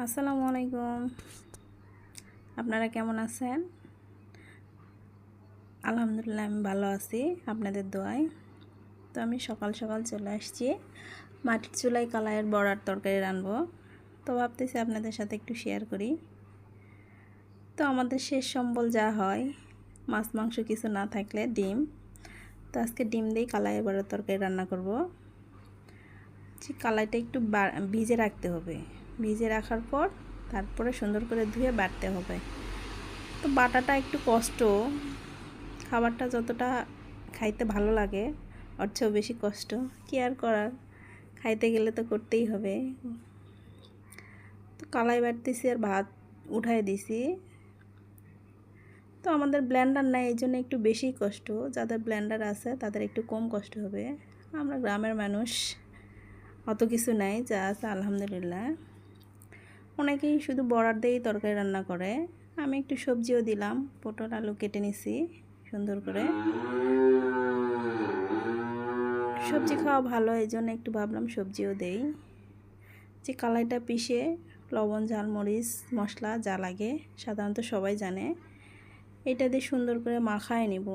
আসসালামু আলাইকুম। আপনারা কেমন আছেন? আলহামদুলিল্লাহ, আমি ভালো আছি আপনাদের দোয়ায়। তো আমি সকাল সকাল চলে আসছি। মাটির চুলায় কালাইয়ের বড়ার তরকারি রানবো তো ভাবতেছি আপনাদের সাথে একটু শেয়ার করি। তো আমাদের শেষ সম্বল যা হয়, মাছ, মাংস কিছু না থাকলে ডিম। তো আজকে ডিম দিয়েই কালাইয়ের বড়ার তরকারি রান্না করব। কালাইটা একটু ভিজে রাখতে হবে। ভিজে রাখার পর তারপরে সুন্দর করে ধুয়ে বাটতে হবে। তো বাটাটা একটু কষ্ট। খাবারটা যতটা খাইতে ভালো লাগে চেয়েও বেশি কষ্ট। কি আর করার? খাইতে গেলে তো করতেই হবে। তো কালাই বাটতেছি আর ভাত উঠাই দিছি। তো আমাদের ব্ল্যান্ডার নাই, এই জন্য একটু বেশি কষ্ট। যাদের ব্ল্যান্ডার আছে, তাদের একটু কম কষ্ট হবে। আমরা গ্রামের মানুষ, অত কিছু নাই, যা আছে আলহামদুলিল্লাহ। অনেকেই শুধু বড়ার দিয়েই তরকারি রান্না করে। আমি একটু সবজিও দিলাম, পটল, আলু কেটে নিছি সুন্দর করে। সবজি খাওয়া ভালো, এই জন্য একটু ভাবলাম সবজিও দেই। যে কালাইটা পিষে লবণ, ঝাল, মরিচ, মশলা যা লাগে, সাধারণত সবাই জানে। এটা দিয়ে সুন্দর করে মাখায় নিব।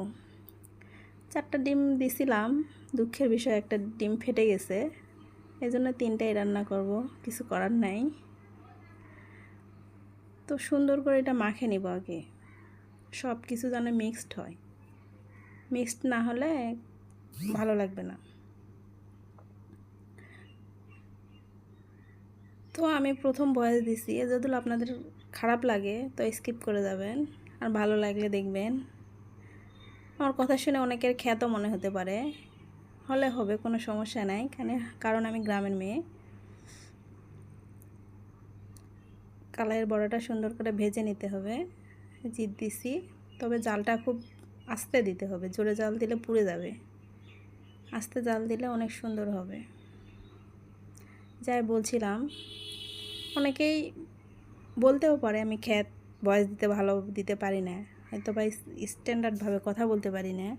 চারটা ডিম দিছিলাম, দুঃখের বিষয় একটা ডিম ফেটে গেছে। এজন্য তিনটাই রান্না করব, কিছু করার নাই। তো সুন্দর করে এটা মাখে নিব আগে। সব কিছু যেন মিক্সড হয়। মিক্সড না হলে ভালো লাগবে না। তো আমি প্রথম বয়স দিছি। যদি আপনাদের খারাপ লাগে তো স্কিপ করে যাবেন। আর ভালো লাগলে দেখবেন। আমার কথা শুনে অনেকের খ্যাত মনে হতে পারে। হলে হবে, কোনো সমস্যা নাই। কারণ আমি গ্রামের মেয়ে। কালাইয়ের বড়াটা সুন্দর করে ভেজে নিতে হবে। জিত দিছি। তবে জালটা খুব আস্তে দিতে হবে। জোরে জাল দিলে পুড়ে যাবে। আস্তে জাল দিলে অনেক সুন্দর হবে। যাই বলছিলাম, অনেকেই বলতেও পারে আমি খ্যাত, বয়স দিতে ভালো দিতে পারি না। হয়তো বা স্ট্যান্ডার্ডভাবে কথা বলতে পারি না।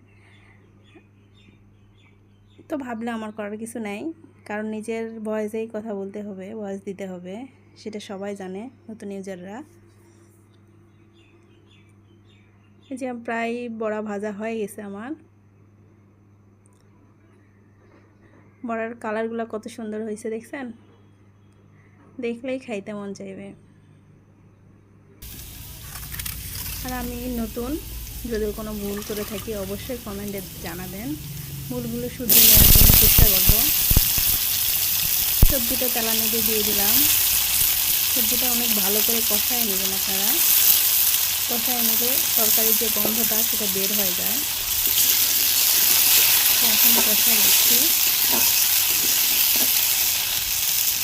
তো ভাবলে আমার করার কিছু নাই। কারণ নিজের ভয়েসেই কথা বলতে হবে ভয়েস দিতে হবে। সেটা সবাই জানে, নতুন ইউজাররা। এই যে প্রায় বড়া ভাজা হয়ে গেছে আমার। বড়ার কালারগুলো কত সুন্দর হয়েছে দেখছেন? দেখলেই খাইতে মন চাইবে। আর আমি নতুন, যদি কোনো ভুল করে থাকি অবশ্যই কমেন্টে জানাবেন। ভুলগুলো শুধরে নেওয়ার জন্য চেষ্টা করব। সবজিটা তেলানিতে দিয়ে দিলাম। সবজিটা অনেক ভালো করে কষায় নেবেন আপনারা। কষায় নিলে তরকারির যে গন্ধটা, সেটা বের হয়ে যায়। এখন কষাই দিচ্ছি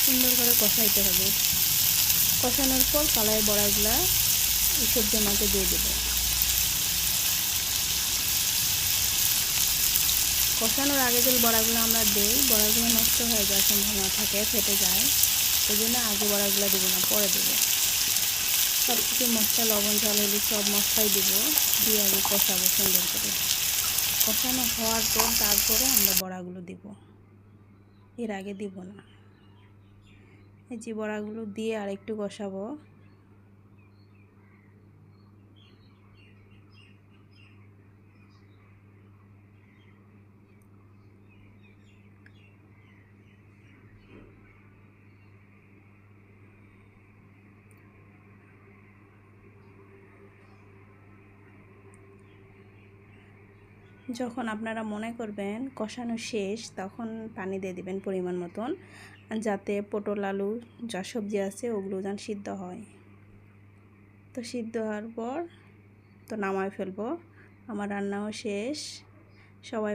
সুন্দর করে কষাইতে হবে। কষানোর পর কালাই বড়াগুলা এই সবজির মাকে দিয়ে দেবো। কষানোর আগে যে বড়াগুলো আমরা দিই বড়াগুলো নষ্ট হয়ে যাওয়ার সম্ভাবনা থাকে, ফেটে যায়। ওই জন্য আগে বড়াগুলো দেবো না, পরে দেবো। সব কিছু মশলা, লবণ, জল হলে সব মশলাই দেবো, দিয়ে আগে কষাবো সুন্দর করে। কষানো হওয়ার পর তারপরে আমরা বড়াগুলো দেব। এর আগে দিব না। এই যে বড়াগুলো দিয়ে আর একটু কষাবো। যখন আপনারা মনে করবেন কষানো শেষ, তখন পানি দিয়ে দিবেন পরিমাণ মতন, যাতে পটল, আলু যা সবজি আছে ওগুলো যেন সিদ্ধ হয়। তো সিদ্ধ হওয়ার পর তো নামায় ফেলব। আমার রান্নাও শেষ। সবাই